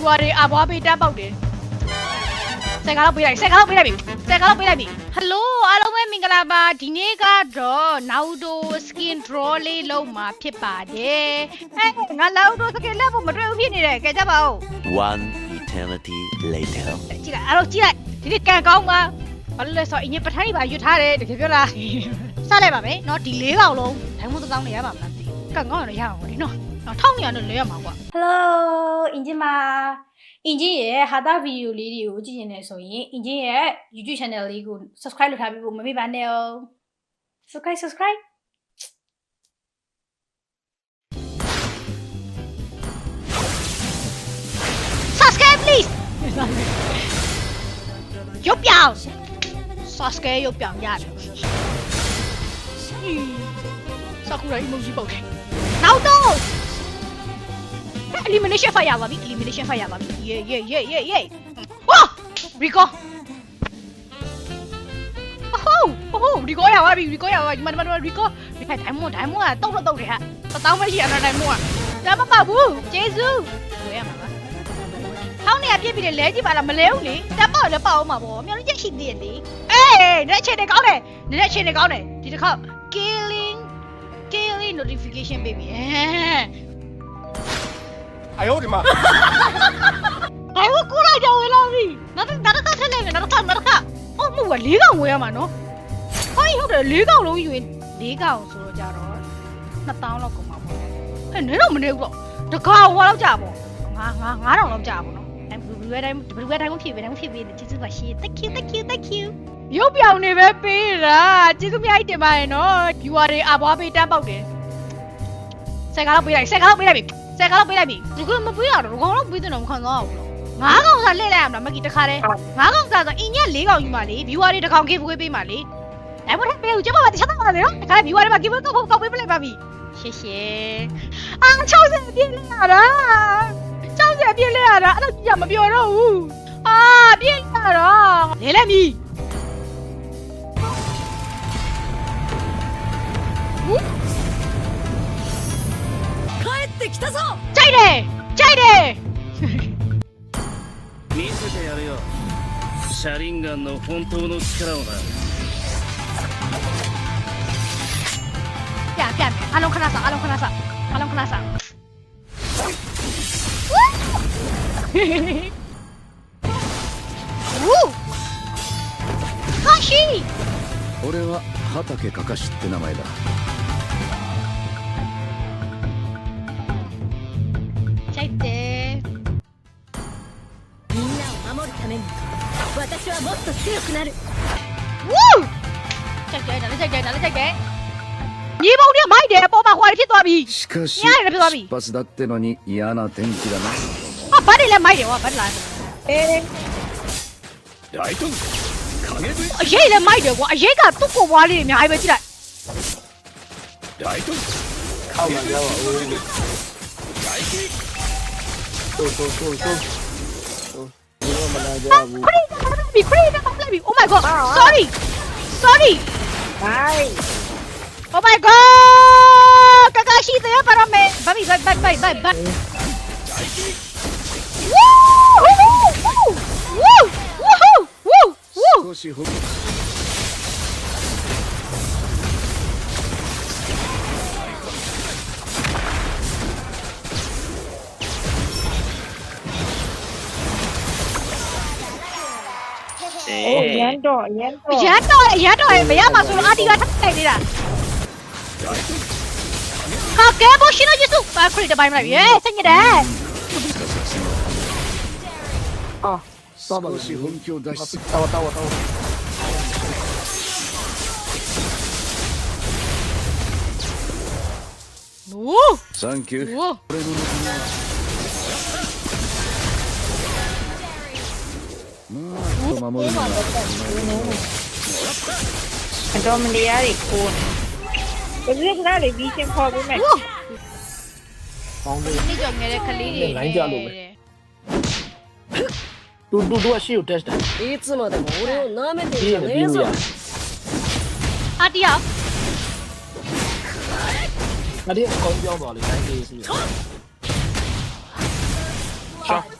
ယူဝါတွေအဘွားပေးတန်းပေါက်တယ်ဆယ်ကားတော့ပေးလိုက်ဆယ်ကားတော့ပေးလိုက်ပြီဆယ်ကားတော့ပေးလိုက်ပြီဟယ်လိုအားလုံးပဲမင်္ဂလာပါဒီနေ့ကတော့ Naruto skin draw လေးလုပ်မှာဖြစ်ပါတယ်ဟဲ့ငါ Naruto skin လက်ဖို့မတွေ့ဘူးဖြစ်နေတယ်ကြကြပါဦး One eternity later. ကြည့်လိုက်အားလုံးကြည့်လိုက်ဒီနေ့ကန်ကောင်းပါဘာလို့လဲဆိုတော့အင်းပထန်းကြီးပါရွတ်ထားတယ်တကယ်ပြောလားစလိုက်ပါမယ်เนาะဒီလေးကောင်လုံးဒိုင်းမတောင်းနေရပါမလားမသိဘူးကန်ကောင်းရတော့ရအောင်ဒီเนาะ ထောက်နေရတော့လဲရမှာကွာ Hello အင်ဂျင်ပါအင်ဂျင်ရဲ့ဟာတာဗီဒီယိုလေးတွေကိုကြည့်နေတယ်ဆိုရင်အင်ဂျင်ရဲ့ YouTube channel လေးကို subscribe လုပ်ထားပြီးဖို့မမေ့ပါနဲ့哦 subscribe subscribe Sasuke please ရုပ်ပြောင် Sasuke ရုပ်ပြောင်ရတယ်စကူရာ emoji ပုတ်တယ်နောက်တော့ elimination fire ရပါပြီ elimination fire ရပါပြီ yeah yeah yeah yeah yeah ဝါ Rico ဟုတ်ဟုတ် Rico ရပါပြီ Rico ရပါပြီဒီမှာဒီမှာ Rico ဒီခိုင် diamond diamond ကတုတ်တော့တုတ်တယ်ဟာတတောင်းမရှိရတာ diamond ကဒါမပါဘူးကျေးဇူးဝယ်ရမှာပါ ဟောင်းနေရပြစ်ပြီးတယ်လဲကြည့်ပါလားမလဲဘူးလေတက်ပေါ့လည်းပေါ့အောင်မှာပေါ့မျောလေးချက်ရှိသေးတယ်လေအေးလက်ချေနေကောင်းတယ်လက်ချေနေကောင်းတယ်ဒီတစ်ခါ killing killing notification ပေးပြီအဲ 哎呦我的妈！ ဘာလို့ကိုလိုက်ကြောင်ဝင်လာပြီနောက်တစ်နောက်တစ်ခါထည့်လိုက်မယ်နောက်တစ်ခါနောက်တစ်ခါအော်မဟုတ်ဘူးလေးကောင်ဝယ်ရမှာနော်ဟိုဟုတ်တယ်လေးကောင်လုံးယူရင်လေးကောင်ဆိုတော့ကြတော့2000လောက်ကုန်မှာပေါ့အဲနည်းတော့မနေဘူးတော့တကောင်ဟောလောက်ကြာပေါ့ငါငါ9000လောက်ကြာပေါ့နော်အဲဘလူးဘဲတိုင်းဘလူးဘဲတိုင်းဖြစ်ပဲတိုင်းဖြစ်ပဲကျေးဇူးပါရှင် thank you thank you thank you ရုပ်ပြောင်နေပဲပေးတာကျေးဇူးများကြီးတင်ပါတယ်နော် viewer တွေအဘွားပေးတန်းပေါက်တယ်ဆယ်ကားတော့ပေးလိုက်ဆယ်ကားတော့ပေးလိုက်ပြီ ဆယ်ကားတော့ပေးလိုက်ပြီဒီကမပေးရတော့ကောင်တော့ပေးတဲ့တော့မခံတော့ဘူးငါးကောင်စားလှည့်လိုက်ရမှာမကီတခါတည်းငါးကောင်စားဆိုအင်းညက်၄ကောင်ယူမှာလေ viewer တွေတစ်ကောင် give away ပေးမှာလေဒါမှမဟုတ်ပေးဦးကျမပါတခြားတော့ပါလေနော်တခါ viewer တွေမှာ give away ကောက်ကောက်ပေးပလိုက်ပါပြီရှေ့ရှေ့အာ60ပြည့်လိုက်ရတာ60ပြည့်လိုက်ရတာအဲ့တော့ကြည့်မပြောတော့ဘူးအာပြည့်လိုက်ရတော့လဲလဲမီ チャイレ見せてやるよシャリンガンの本当の力をなやべやべあの金さんあのナさん。あの金さん。おおハシー。俺は畑かかしって名前だ。もっと強くなる。ウォーじゃけなめじニボニャマイデーマホワイティアビ。しかし出発だってのに嫌な天気だな。あバレレマイデバレレえーライト影ぶあ家でマイデ家がどこ割れにあいべちだライト影ぶそうそうそうそう Ini mana jawab. Don't crazy, don't let me. Oh my god, sorry, sorry. Bye. Oh my god, Kakashi to yan para may... Bami, bye, bye, bye, bye, bye. Woo! Woo! Woo! Woo! Woo! Woo! Woo! Oh, eh. Oh, Yando, Yando. Yando, Yando, eh. Ya, masuk lu adik atas tak dia. Kake boshi no jutsu. Ah, kuri de baimai. Ye, eh, sengi de. Eh. Ah, sama lu si honki o dashi. Tawa, tawa, tawa. Oh! Thank you. Oh! の望みはまあと守るには အတော်မတရားတွေကိုဘယ်လိုကလဲပြီးချင်းခေါ်ပေးမယ် ကောင်းတယ် နေ့ကြော်ငယ်တဲ့ကလေးတွေ လိုင်းကြလို့ပဲ တူတူတူအရှိကို test တယ် いつまでも俺を舐めて ပြီး ん ရ じゃ တယ် ね ပြီး え လို့ ぞ ရ အာတီယာ ငါဒီအကောင်းပြောင်းသွားလေတိုင်းလေးစီရှော ま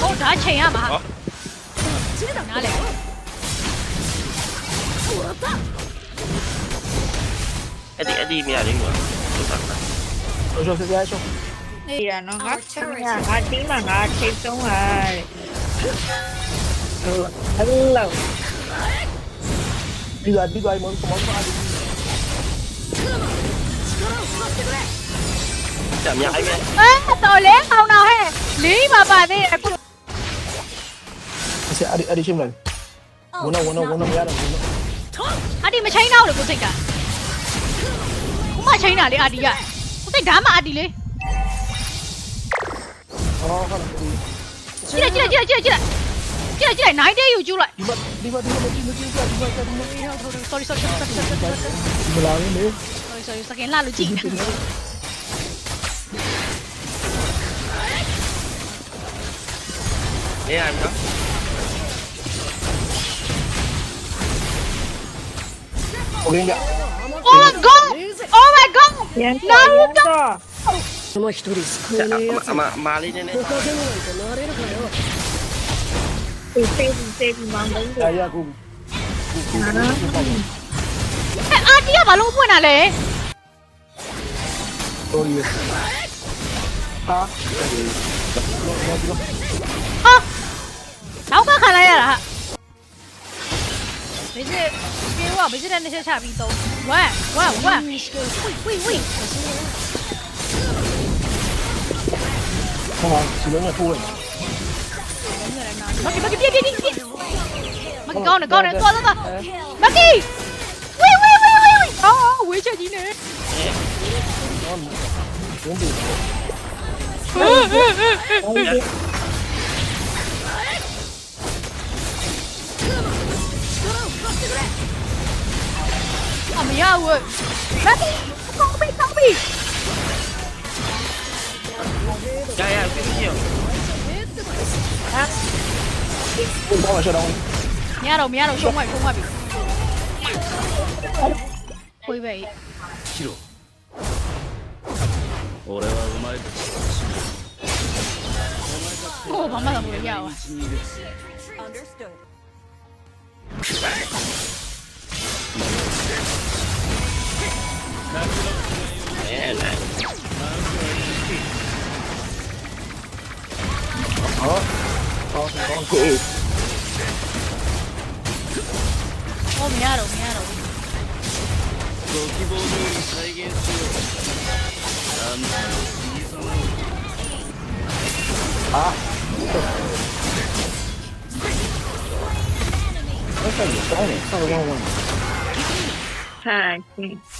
ဟောဒါချိန်ရမှာဟောနားလေအဲ့ဒီအဲ့ဒီမြရလေးမှာသုတ်တာတော့ကျွန်တော်ပြရအောင်နေရနော်ငါချက်ရငါတီးမှာငါထိတ်ဆုံးဟာတဲ့ဟယ်လိုဒီကဒီကမန်ကမန်ပါဒီ ကြမြအိုက်မယ်အဲတော်လဲအောင်တော့ဟဲ့လေးပါပါသေးတယ်အခုအစအဒီအဒီရှင်းလိုက်ဝနဝနဝနမရတော့ဘူးအဒီမချိန်တော့လေကိုစိတ်ကခုမှချိန်တာလေအဒီကကိုစိတ်ဓာတ်မအဒီလေဟောဟာဒီကြည့်လိုက်ကြည့်လိုက်ကြည့်လိုက်ကြည့်လိုက်ကြည့်လိုက်ကြည့်လိုက်နိုင်တဲ့ယူကျူးလိုက်ဒီမှာဒီမှာဒီမှာဒီမှာဒီမှာဒီမှာဒီမှာ sorry sorry sorry sorry sorry sorry ဒီမှာလာနေလေ sorry sorry စကင်လာလို့ကြည့် AI'mda. Oğlum gel. Oh my god! Oh my god! Naruto! お前一人救えねえやつま、ま、周りでね他でもなんてなれるかようっせえうっせえマンゴーあいやごめんならあ、tío, balón buena le どういうああ老板喊来了。没事，别忘，没事的那些傻逼都喂喂喂喂喂喂！干嘛？是能来偷人吗？人来人呐！马吉马吉别别别别！马吉高呢高点，坐坐坐！马吉，喂喂喂喂喂！啊，我一下你呢？兄弟，嗯嗯嗯嗯。 아미야우 나비 깡비 깡비 야야 삐삐요 오 bao giờ đâu nhà đầu nhà đầu xuống ngoài xuống ngoài. Bị ôi vậy. 切ろ俺はお前たちを知る오 밤마다 뭐야 山一にいる Understood. Mẹ này Ủa Con con kì Ô mẹ rồi mẹ rồi ご希望通り再現しようあんたの理想あっ Hi.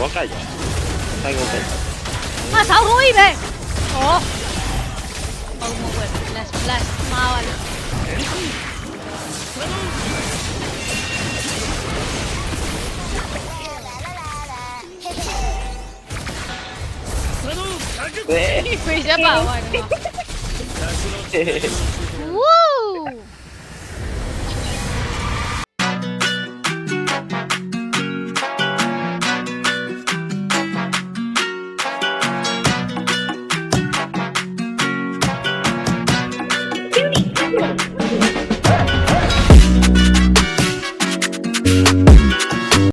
哇靠！太牛了！妈，骚鬼呗！哦，跑木棍，blast blast，妈呀！哎，你回家吧，我。